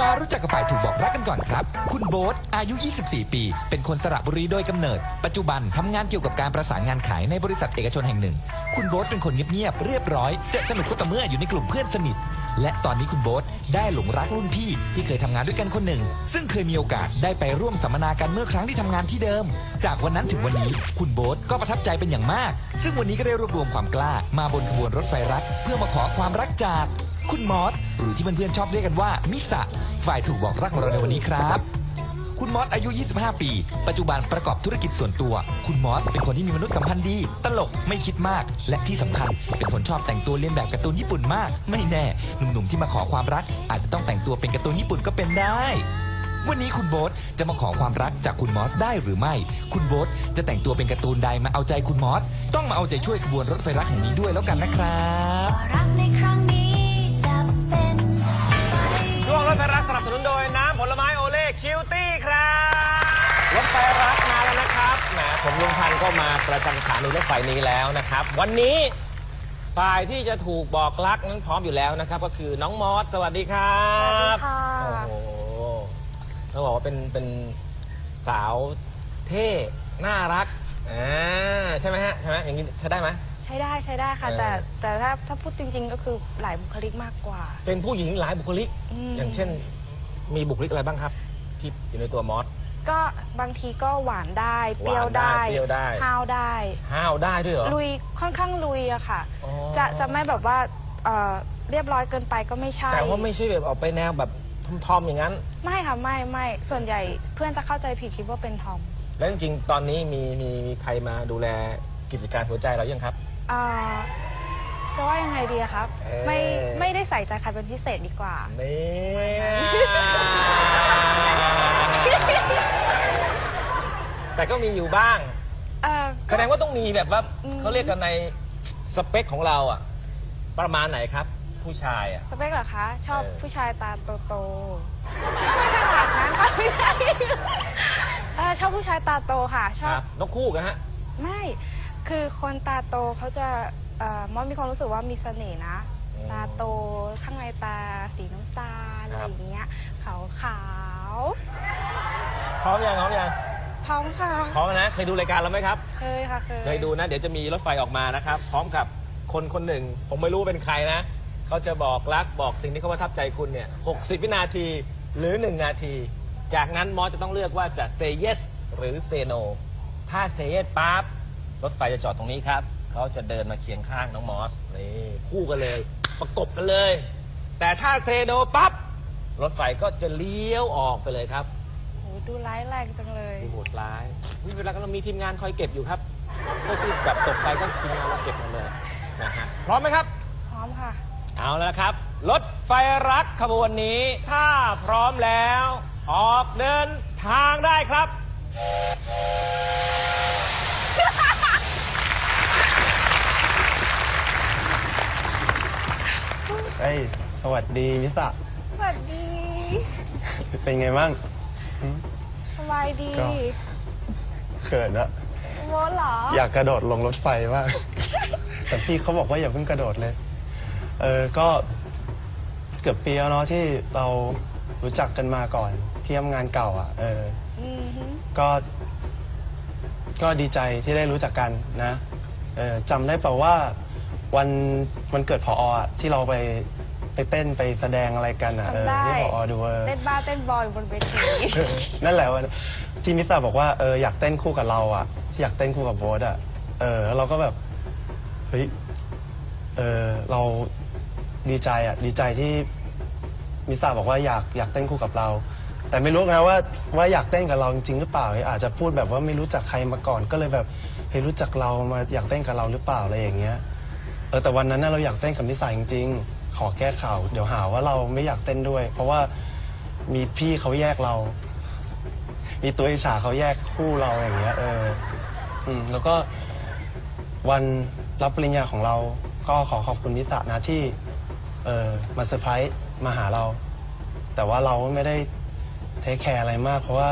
มารู้จักกับฝ่ายถูกบอกรักกันก่อนครับ คุณโบ๊ทอายุ 24 ปี เป็นคนสระบุรีโดยกำเนิด ปัจจุบันทำงานเกี่ยวกับการประสานงานขายในบริษัทเอกชนแห่งหนึ่ง คุณโบ๊ทเป็นคนเงียบๆเรียบร้อย จะสนุกก็ต่อเมื่ออยู่ในกลุ่มเพื่อนสนิท และตอนนี้คุณโบ๊ทได้หลงรักรุ่นพี่ที่เคยทำงานด้วยกันคนหนึ่ง ซึ่งเคยมีโอกาสได้ไปร่วมสัมมนากันเมื่อครั้งที่ทำงานที่เดิม จากวันนั้นถึงวันนี้ คุณโบ๊ทก็ประทับใจเป็นอย่างมาก ซึ่งวันนี้ก็ได้รวบรวมความกล้า มาบนขบวนรถไฟรัก เพื่อมาขอความรักจาก คุณมอส หรือที่เพื่อนๆชอบเรียกกันว่ามิสะฝ่ายถูกบอกรักของเราในวันนี้ครับ คุณมอสอายุ 25 ปี ปัจจุบันประกอบธุรกิจส่วนตัว คุณมอสเป็นคนที่มีมนุษยสัมพันธ์ดี ตลกไม่คิดมาก และที่สำคัญ เป็นคนชอบแต่งตัวเลียนแบบการ์ตูนญี่ปุ่นมาก ไม่แน่หนุ่มๆที่มาขอความรัก อาจจะต้องแต่งตัวเป็นการ์ตูนญี่ปุ่นก็เป็นได้วันนี้คุณโบ๊ทจะมาขอความรักจากคุณมอสได้หรือไม่ คุณโบ๊ทจะแต่งตัวเป็นการ์ตูนใดมาเอาใจคุณมอส ต้องมาเอาใจช่วยขบวนรถไฟรักแห่งนี้ด้วยแล้วกันนะครับ รถไฟรักสนับสนุนโดยน้ำผลไม้โอเล่คิวตี้ครับรถไฟรักมาแล้วนะครับแหมผมลุงพันธุ์ก็มาประจำสถานีรถไฟนี้แล้วนะครับ วันนี้ฝ่ายที่จะถูกบอกรักนั้นพร้อมอยู่แล้วนะครับ ก็คือน้องมอสสวัสดีครับสวัสดีค่ะ โอ้โหต้องบอกว่าเป็นเป็นสาวเท่น่ารักอ่าใช่ไหมฮะใช่ไหมอย่างนี้ใช้ได้ไหม ใช้ได้ใช้ได้ค่ะเออแต่แต่ถ้าถ้าพูดจริง ๆ ก็คือหลายบุคลิกมากกว่า เป็นผู้หญิงหลายบุคลิก อืม อย่างเช่น มีบุคลิกอะไรบ้างครับ ที่อยู่ในตัวมอส ก็บางทีก็หวานได้ เปรี้ยวได้หวานได้เปรี้ยวได้ ห้าวได้ ห้าวได้ด้วยเหรอ ลุยค่อนข้างลุยอะค่ะ อ๋อ จะจะไม่แบบว่าเอ่อเรียบร้อยเกินไปก็ไม่ใช่ แต่ว่าไม่ใช่แบบออกไปแนวแบบทอมๆอย่างนั้น ไม่ค่ะไม่ไม่ส่วนใหญ่เพื่อนจะเข้าใจผิดคิดว่าเป็นทอม แล้วจริงๆ ตอนนี้มีมีมีใครมาดูแลกิจการหัวใจเรายังครับ อ่าจะว่ายังไงดีอะครับ เอ่อไม่ไม่ได้ใส่ใจใครเป็นพิเศษดีกว่านี่แต่ก็มีอยู่บ้าง เอ่อแสดงว่าต้องมีแบบว่าอืม เขาเรียกกันในสเปคของเราอะประมาณไหนครับ ผู้ชายอะ สเปคเหรอคะ ชอบเออ ผู้ชายตาโตๆไม่ขนาดนั้นค่ะไม่ใช่เอ่อชอบผู้ชายตาโตค่ะ ชคอบรับนกคู่กันฮะ ไม่ คือคนตาโตเขาจะเอ่อมอสมีความรู้สึกว่ามีเสน่ห์นะ อืม ตาโตข้างในตาสีน้ำตาลอะไรครับอย่างเงี้ยขาวขาวพร้อมยังพร้อมยังๆพร้อมค่ะ พร้อมนะเคยดูรายการเราไหมครับ เคยค่ะเคย เคยดูนะ เดี๋ยวจะมีรถไฟออกมานะครับ พร้อมกับคนคนหนึ่ง ผมไม่รู้ว่าเป็นใครนะ เขาจะบอกรักบอกสิ่งที่เขาประทับใจคุณเนี่ย 60 วินาทีหรือ 1 นาที จากนั้นมอสจะต้องเลือกว่าจะ say yes หรือ say no ถ้า say yes ปั๊บ รถไฟจะจอดตรงนี้ครับ เขาจะเดินมาเคียงข้างน้องมอสนี่คู่กันเลย ประกบกันเลย แต่ถ้า say no ปั๊บรถไฟก็จะเลี้ยวออกไปเลยครับโหดูร้ายแรงจังเลยดูโหดร้ายอุ๊ยเวลาเรามีทีมงานคอยเก็บอยู่ครับเมื่อที่แบบตกไปก็ทีมงานเราเก็บหมาเลยนะฮะพร้อมไหมครับ พร้อมค่ะ เอาแล้วนะครับ รถไฟรักขบวนนี้ ถ้าพร้อมแล้ว ออกเดินทางได้ครับ เฮ้ ยสวัสดีมิสะสวัสดี เป็นไงบ้างสบายดีก็เขินอะโมดเหรอ อยากกระโดดลงรถไฟมากแต่พี่เขาบอกว่าอย่าเพิ่งกระโดดเลย เออก็เกือบปีแล้วเนาะที่เรารู้จักกันมาก่อนที่ทำงานเก่าอะ เอออือหือก็ ก็ดีใจที่ได้รู้จักกันนะ เออจำได้เปล่าว่าวันวันเกิดพออะที่เราไป ไปเต้นไปแสดงอะไรกันอะเออจำได้ที่พอดูเออ เต้นบ้าเต้นบอยบนเวที นั่นแหละวันที่มิสาบอกว่าเอออยากเต้นคู่กับเราอะที่อยากเต้นคู่กับโบ๊ทอะเออแล้วเราก็แบบเฮ้ยเออเราดีใจอะดีใจที่มิสาบอกว่าอยากอยากเต้นคู่กับเรา แต่ไม่รู้นะว่าว่าอยากเต้นกับเราจริงๆหรือเปล่าอาจจะพูดแบบว่าไม่รู้จักใครมาก่อน ก็เลยแบบเฮ้ยรู้จักเรามาอยากเต้นกับเราหรือเปล่าอะไรอย่างเงี้ยเออแต่วันนั้นน่ะเราอยากเต้นกับมิสาจริงๆ ขอแก้ข่าว เดี๋ยวหาว่าเราไม่อยากเต้นด้วย เพราะว่ามีพี่เขาแยกเรา มีตัวอิจฉาเขาแยกคู่เราอย่างเงี้ย เออ อืม แล้วก็วันรับปริญญาของเรา ก็ขอขอบคุณนิสะนะที่ เออมาเซอร์ไพรส์มาหาเรา แต่ว่าเราไม่ได้เทคแคร์อะไรมาก เพราะว่า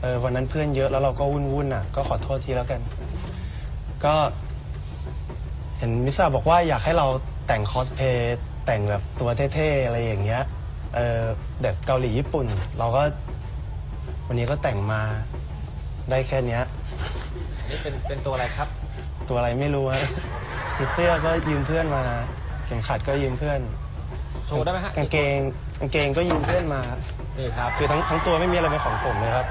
เออวันนั้นเพื่อนเยอะแล้วเราก็วุ่นวุ่นๆอะ ก็ขอโทษทีแล้วกัน ก็ เห็นมิสะบอกว่าอยากให้เรา แต่งคอสเพย์แต่งแบบตัวเท่ๆอะไรอย่างเงี้ยเออแบบเกาหลีญี่ปุ่น เราก็วันนี้ก็แต่งมาได้แค่เนี้ยนี่เป็นเป็นตัวอะไรครับ ตัวอะไรไม่รู้ฮะคือเสื้อก็ยืมเพื่อนมาเข็มขัดก็ยืมเพื่อนโชว์ได้ไหมฮะกางเกงกางเกงก็ยืมเพื่อนมา นี่ครับ คือทั้งทั้งตัวไม่มีอะไรเป็นของผมเลยครับ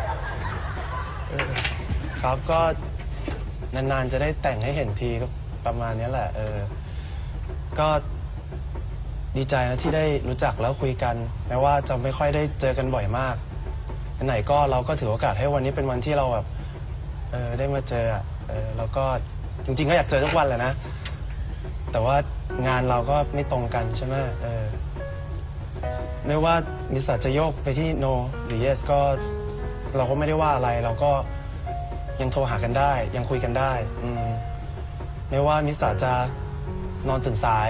เออครับก็นานๆจะได้แต่งให้เห็นทีก็ประมาณเนี้ยแหละเออ ก็ดีใจนะที่ได้รู้จักแล้วคุยกันแม้ว่าจะไม่ค่อยได้เจอกันบ่อยมากไหนๆก็เราก็ถือโอกาสให้วันนี้เป็นวันที่เราแบบเออได้มาเจออะเออแล้วก็จริง ๆ ก็อยากเจอทุกวันแหละนะ แต่ว่างานเราก็ไม่ตรงกันใช่ไหมเออไม่ว่ามิสาจะโยกไปที่ no หรือ yes ก็เราก็ไม่ได้ว่าอะไรเราก็ยังโทรหากันได้ ยังคุยกันได้อืมไม่ว่ามิสาจะ นอนตื่นสาย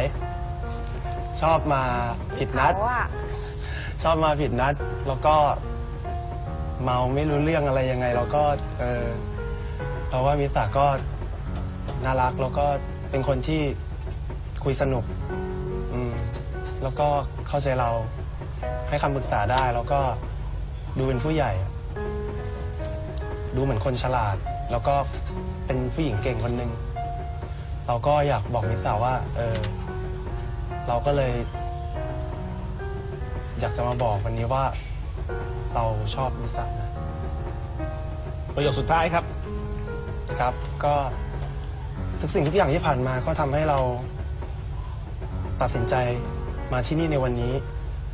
ชอบมาผิดนัด เขาอะชอบมาผิดนัด แล้วก็เมาไม่รู้เรื่องอะไรยังไงเราก็เออเราว่ามิสาก็น่ารักแล้วก็เป็นคนที่คุยสนุกอืมแล้วก็เข้าใจเราให้คำปรึกษาได้ แล้วก็ดูเป็นผู้ใหญ่อะดูเหมือนคนฉลาด แล้วก็เป็นผู้หญิงเก่งคนหนึ่ง เราก็อยากบอกมิสาว่า เออ เราก็เลย อยากจะมาบอกวันนี้ว่า เราชอบมิสานะประโยคสุดท้ายครับ ครับ ก็ทุกสิ่งทุกอย่างที่ผ่านมาก็ทำให้เรา ตัดสินใจมาที่นี่ในวันนี้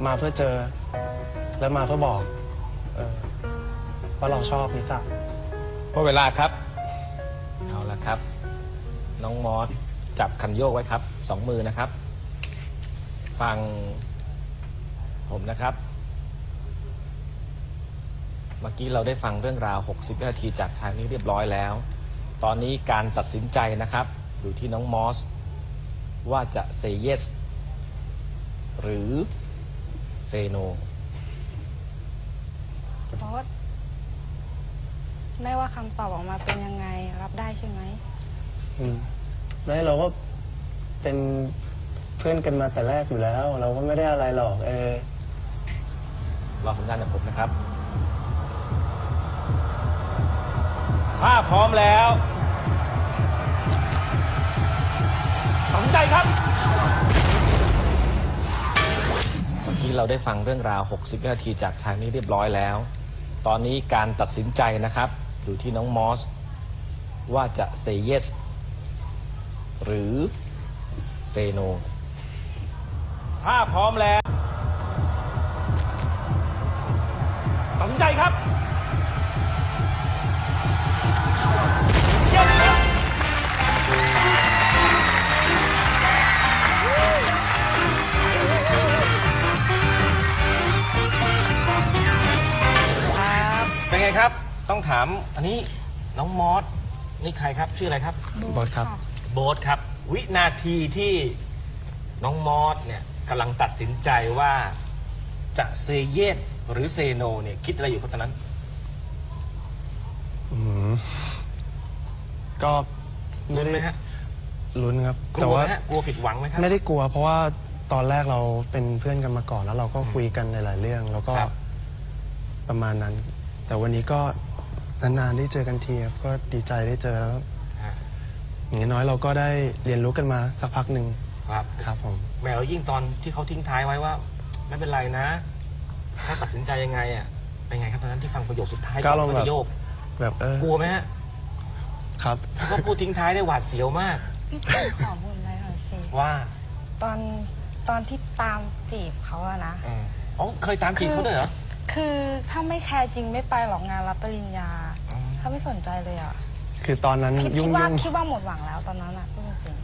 มาเพื่อเจอและมาเพื่อบอก เออว่าเราชอบมิสาหมดเวลาครับ เอาละครับ น้องมอสจับคันโยกไว้ครับสองมือนะครับ ฟังผมนะครับ เมื่อกี้เราได้ฟังเรื่องราว 60วินาทีจากชายนี้เรียบร้อยแล้ว ตอนนี้การตัดสินใจนะครับ อยู่ที่น้องมอส ว่าจะ say yes หรือ say no โบ๊ทไม่ว่าคำตอบออกมาเป็นยังไงรับได้ใช่ไหม อืมไม่เราก็เป็นเพื่อนกันมาแต่แรกอยู่แล้ว เราก็ไม่ได้อะไรหรอก เออ รอสัญญาณจากผมนะครับ ถ้าพร้อมแล้วตัดสินใจครับเมื่อกี้เราได้ฟังเรื่องราว 60 วินาทีจากชายนี้เรียบร้อยแล้ว ตอนนี้การตัดสินใจนะครับ อยู่ที่น้องมอส ว่าจะ say yes หรือ say no ถ้าพร้อมแล้ว ตัดสินใจครับเป็นไงครับ ต้องถามอันนี้น้องมอส นี่ใครครับ ชื่ออะไรครับ บอสครับ โบ๊ทครับ วินาทีที่น้องมอสเนี่ยกำลังตัดสินใจว่าจะเซเยสหรือเซโนเนี่ยคิดอะไรอยู่ครับตอนนั้น อืมก็ไม่ได้ไหมฮะ ลุ้นครับกแต่ลัวไหว่ามฮะกลัวผิดหวังไหมครับ ไม่ได้กลัว เพราะว่าตอนแรกเราเป็นเพื่อนกันมาก่อนแล้วเราก็คุยกันในหลายเรื่อง แล้วก็ครับ ประมาณนั้น แต่วันนี้ก็นานๆได้เจอกันทีครับก็ดีใจได้เจอแล้วฮะ อย่างน้อยเราก็ได้เรียนรู้กันมาสักพักหนึ่งครับครับผม แหมเรายิ่งตอนที่เขาทิ้งท้ายไว้ว่า ไม่เป็นไรนะ ถ้าตัดสินใจยังไงอะเป็นไงครับตอนนั้นที่ฟังประโยคสุดท้ายก็ลองก่อนแบบจะโยกแบบเออกลัวไหมฮะครับ ก็พูดทิ้งท้ายได้หวาดเสียวมากขอบุญอะไรหน่อยสิว่าตอนตอนที่ตามจีบเขาอะนะ อืมอ๋อเคยตามจีบเขาด้วยเหรอคือถ้าไม่แคร์จริงไม่ไปหรอกงานรับปริญญาอ๋อถ้าไม่สนใจเลยอะ คือตอนนั้นคิดยุ่คิงดว่ายุ่งคิดว่าหมดหวังแล้วตอนนั้นอะพูดจริง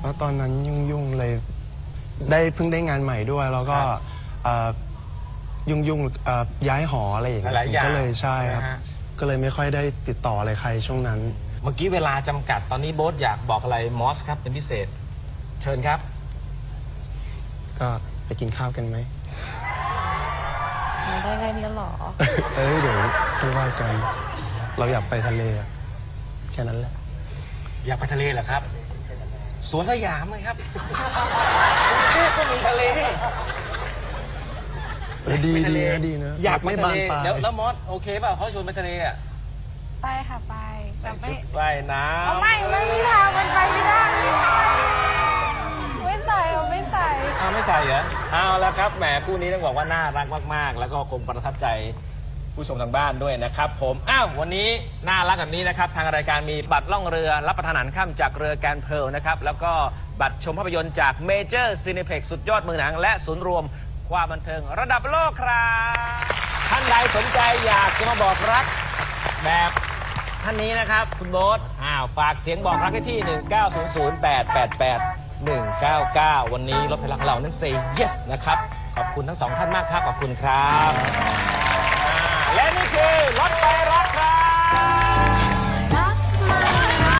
แล้วตอนนั้นยุ่งยุ่งเลย ได้เพิ่งได้งานใหม่ด้วย แล้วก็ครับเอ่อยุ่งยุ่งเอ่อย้ายหออะไรอย่างเงี้ยหลายๆอย่างก็เลยใช่ครับ นะฮะ ก็เลยไม่ค่อยได้ติดต่ออะไรใครช่วงนั้น เมื่อกี้เวลาจำกัดตอนนี้โบ๊ทอยากบอกอะไรมอสครับเป็นพิเศษ เชิญครับ ก็ไปกินข้าวกันไหมมันได้แค่นี้หรอ เอ้ยเดี๋ยวค่อยว่ากัน เราอยากไปทะเลอะ แค่นั้นแหละ อยากไปทะเลเหรอครับ สวนสยามเลยครับกรุงเทพก็มีทะเลเออดีไปทะเลดีนะดีนะอยากไปไม่ทะบานเลปลายเดี๋ยวแล้วมอสโอเคเปล่าเขาชวนไปทะเลอะไปค่ะไปแต่ไม่ชุดว่ายน้ำเอาไม่ไม่มีทางมันไปไม่ได้ไม่ใส่เอาไม่ใส่อ้าวไม่ใส่เหรอเอาแล้วครับแหมคู่นี้ต้องบอกว่าน่ารักมากๆ แล้วก็คงประทับใจ ผู้ชมทางบ้านด้วยนะครับ ผมอ้าววันนี้น่ารักแบบนี้นะครับ ทางรายการมีบัตรล่องเรือ รับประทานอาหารข้ามจากเรือแกรนเพลนะครับ แล้วก็บัตรชมภาพยนตร์จากเมเจอร์ซีนิเพ็กสุดยอดเมืองหนัง และศูนย์รวมความบันเทิงระดับโลกครับท่านใดสนใจอยากจะมาบอกรักแบบท่านนี้นะครับ คุณโบ๊ทอ้าวฝากเสียงบอกรักได้ที่ 1900888 199 วันนี้รถไฟรักเรานั้น say yes นะครับ ขอบคุณทั้งสองท่านมากครับ ขอบคุณครับ และนี่คือรถไฟรักค